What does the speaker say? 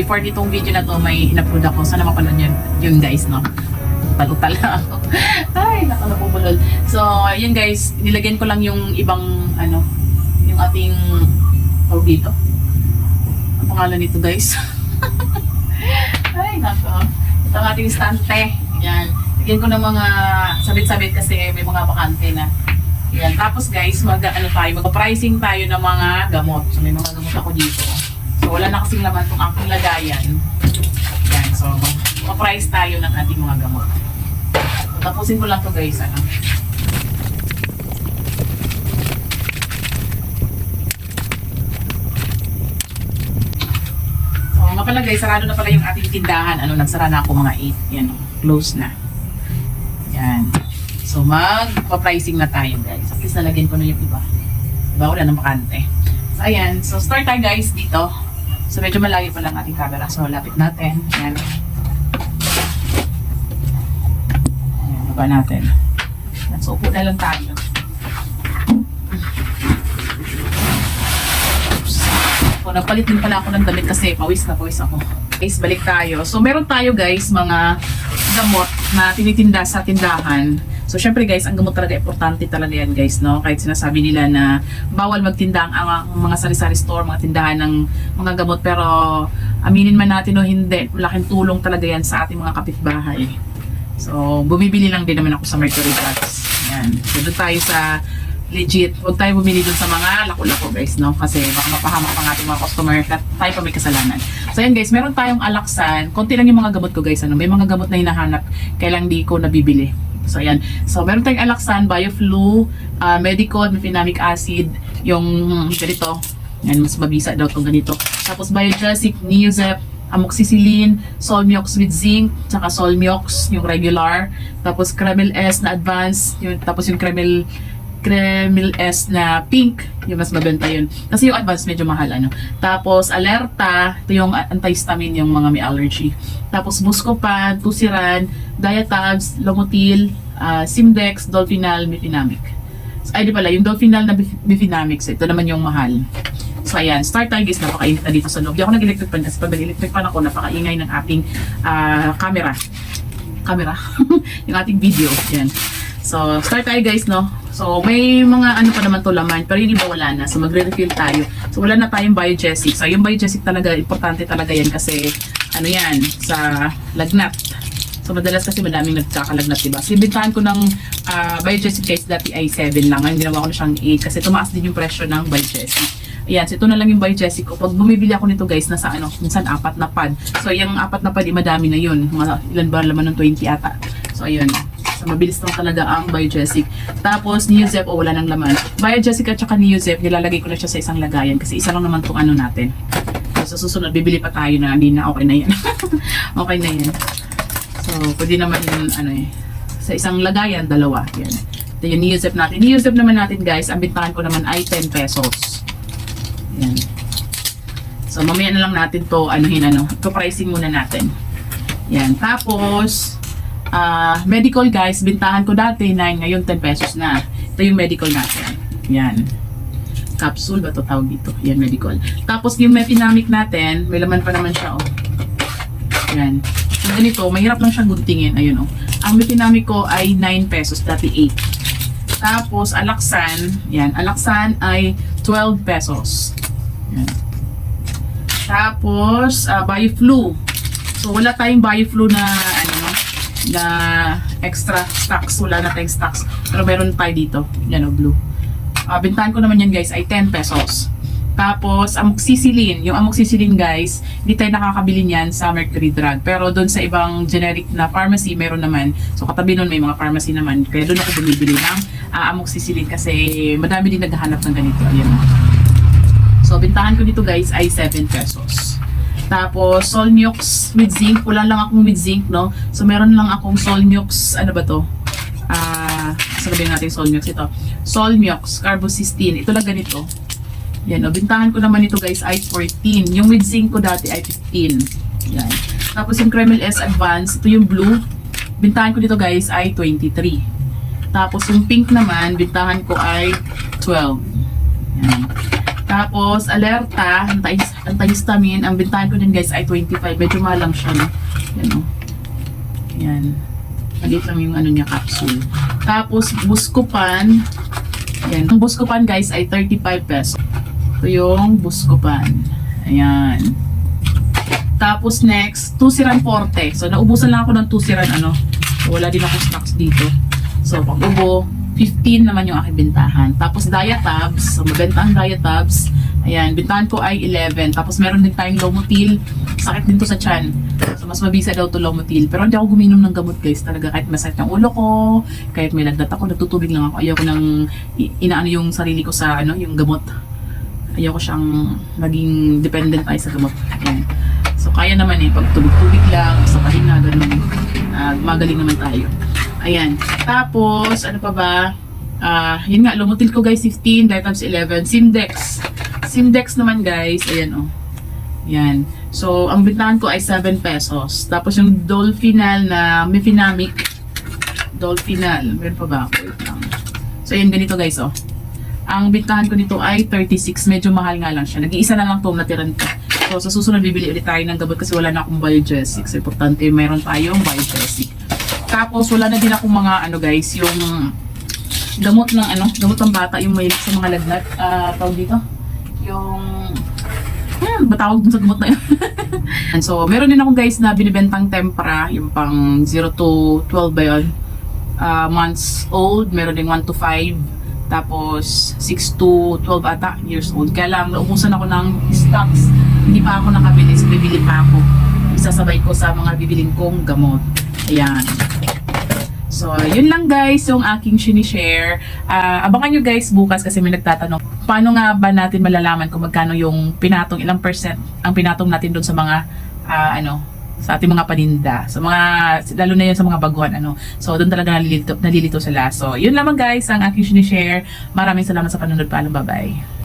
before ditong video na to, may in-upload ako. Sana mapanood yun, yun guys, no? Talutal na ako. Ay, nakalapubulol. So, yun guys, nilagyan ko lang yung ibang, ano, yung ating, tawag dito. Ang pangalan nito guys. Ay, nako. Ito ang ating stante. Yan. Lagyan ko ng mga sabit-sabit kasi may mga bakante na. Yan. Tapos guys, mag ano tayo, mag-pricing tayo ng mga gamot. So may mga gamot ako dito. So wala na kasing laman tong aking lagayan. Yan. So mag-price tayo ng ating mga gamot. Tapusin ko lang to guys. Ano. Nga pala guys, sarado na pala yung ating tindahan. Ano, nagsara na ako mga 8. Yan, close na. Yan. So mag-pricing na tayo guys. At least nalagyan ko na yung iba. Diba? Wala nang bakante. So ayan. So start tayo guys dito. So medyo malayo pa lang ating camera. So lapit natin. Yan. Ayan, baba natin. So upo na lang tayo. So nagpalit din pala ako ng damit kasi pawis na pawis ako. Guys, balik tayo. So meron tayo guys mga gamot na tinitinda sa tindahan. So, syempre guys, ang gamot talaga, importante talaga yan guys, no? Kahit sinasabi nila na bawal magtinda ang, ang mga sari-sari store, mga tindahan ng mga gamot, pero aminin man natin o hindi, laking tulong talaga yan sa ating mga kapitbahay. So, bumibili lang din naman ako sa Mercury Drugs. Yan. So, doon tayo sa legit. Huwag tayo bumili dun sa mga lako-lako guys, no? Kasi baka mapahamak pa ng ating mga customer at tayo pa may kasalanan. So yan guys, meron tayong alaksan. Konti lang yung mga gamot ko guys, ano? May mga gamot na hinahanap, kailang di ko nabibili. So yan. So meron tayong alaksan, bioflu, uh, medicol, mefenamic acid, yung ganito. Yan, mas mabisa daw itong ganito. Tapos biogesic, neozep, amoxicillin, Solmiox with zinc, tsaka Solmiox, yung regular, tapos Kremil S na advance, yung, tapos yung Kremil Kremil S na pink, yung mas mabenta yun. Kasi yung advance medyo mahal ano. Tapos alerta, ito yung antihistamine yung mga may allergy. Tapos Buscopan, Tusiran, Diatabs, Lomotil, uh, Simdex, Dolphinal, Mefenamic. Ay di pala, yung Dolphinal na Mefenamics, ito naman yung mahal. So ayan, start tayo guys, napakainit na dito sa loob. Di ako nag-electric fan kasi pag nag-electric fan ako, napakaingay ng ating ah, camera. Camera? yung ating video. Yan. So, start tayo guys, no? So, may mga ano pa naman to laman, pero yung iba wala na. So, magre-refill tayo. So, wala na tayong biogesic. So, yung biogesic talaga, importante talaga yan kasi, ano yan, sa lagnat. So, madalas kasi madaming nagkakalagnat, diba? So, ibintahan ko ng ah, biogesic guys, dati ay 7 lang. Ngayon, ginawa ko na siyang 8 kasi tumaas din yung presyo ng biogesic. Ayan, so ito na lang yung biogesic ko. Pag bumibili ako nito guys, nasa ano, minsan apat na pad. So, yung apat na pad, eh, madami na yun. Mga ilan ba laman ng 20 ata. So, ayun. Mabilis lang talaga ang biogesic. Tapos, Neozep, o wala nang laman. Biogesic at saka Neozep, nilalagay ko na siya sa isang lagayan kasi isa lang naman itong ano natin. So, sa susunod, bibili pa tayo na hindi na okay na yan. okay na yan. So, pwede naman ano eh, sa isang lagayan, dalawa. Yan. Ito yung Neozep natin. Neozep naman natin guys, ang bintahan ko naman ay 10 pesos. Yan. So, mamaya na lang natin to anuhin ano, to pricing muna natin. Yan. Tapos, ah medical guys, bintahan ko dati 9, ngayon 10 pesos na. Ito yung medical natin. Yan. Capsule ba to tawag dito? Yan, medical. Tapos yung mefenamic natin, may laman pa naman siya, oh. Yan. Yung ganito, mahirap lang siyang guntingin. Ayun, oh. Ang mefenamic ko ay 9 pesos, dati 8. Tapos, alaksan, yan, alaksan ay 12 pesos. Yan. Tapos, uh, bioflu. So, wala tayong bioflu na, na extra stocks. Wala na tayong stocks. Pero meron tayo dito. Yan, o, blue. Uh, bintahan ko naman yan, guys, ay 10 pesos. Tapos, amoxicillin. Yung amoxicillin, guys, hindi tayo nakakabili niyan sa Mercury Drug. Pero doon sa ibang generic na pharmacy, meron naman. So, katabi nun may mga pharmacy naman. Kaya doon ako bumibili ng uh, amoxicillin kasi madami din naghahanap ng ganito. Ayan. So, bintahan ko dito guys ay 7 pesos. Tapos, Solmiox with zinc. Wala lang akong with zinc, no? So, meron lang akong Solmiox, ano ba to? Ah, sabihin natin Solmiox ito. Solmiox, carbocysteine. Ito lang ganito. Yan, o, bintahan ko naman ito guys ay 14. Yung with zinc ko dati ay 15. Yan. Tapos yung Kreml S Advance, ito yung blue. Bintahan ko dito guys ay 23. Tapos yung pink naman, bintahan ko ay 12. Yan. Tapos, alerta, anti- antihistamine. Ang bintahan ko din guys ay 25. Medyo mahal lang siya, no? Yan, oh. Yan. Maliit lang yung ano niya, capsule. Tapos, Buscopan. Yan. Ang Buscopan guys ay 35 pesos. Ito yung Buscopan. Ayan. Tapos next, Tusiran Forte. So, naubusan lang ako ng Tusiran, ano. So, wala din ako stocks dito. So, pag ubo, 15 naman yung aking bintahan. Tapos, Diatabs. So, mabenta ang Diatabs. Ayan, bintahan ko ay 11. Tapos, meron din tayong Lomotil. Sakit din to sa chan. So, mas mabisa daw to Lomotil. Pero hindi ako guminom ng gamot, guys. Talaga, kahit masakit yung ulo ko, kahit may lagnat ako, nagtutubig lang ako. Ayoko nang inaano yung sarili ko sa, ano, yung gamot. Ayoko siyang maging dependent tayo sa gamot. Ayan. So, kaya naman eh, pag tubig-tubig lang, sa pahinga, ganun. Uh, magaling naman tayo. Ayan. Tapos, ano pa ba? Ah, yun nga, lumutil ko guys, 15, Ditabs 11, Simdex. Simdex naman guys, ayan oh. Yan. So, ang bintahan ko ay 7 pesos. Tapos yung Dolphinal na Mifinamic. Dolphinal. Meron pa ba? So, ayan ganito guys oh. Ang bintahan ko nito ay 36. Medyo mahal nga lang siya. Nag-iisa na lang itong natiran ko. So, sa susunod, bibili ulit tayo ng gamot kasi wala na akong biogesic. So, importante, mayroon tayong biogesic. Tapos, wala na din akong mga, ano guys, yung gamot ng, ano, gamot ng bata, yung may sa mga lagnat. Ah, tawag dito? Yung, hmm, ba tawag dun sa gamot na yun? And so, meron din ako guys na binibentang tempra, yung pang 0 to 12 ba yun? Ah, months old, meron din 1 to 5 tapos 6 to 12 ata years old. Kaya lang, naubusan ako ng stocks. Hindi pa ako nakabili, so bibili pa ako. Isasabay ko sa mga bibiling kong gamot. Ayan. So, yun lang guys yung aking sinishare. Ah, abangan nyo guys bukas kasi may nagtatanong, paano nga ba natin malalaman kung magkano yung pinatong, ilang percent ang pinatong natin doon sa mga, ah, ano, sa ating mga paninda. Sa mga, lalo na yun sa mga baguhan, ano. So, doon talaga nalilito, nalilito sila. So, yun lamang guys ang aking sinishare. Maraming salamat sa panonood. Paalam, bye-bye.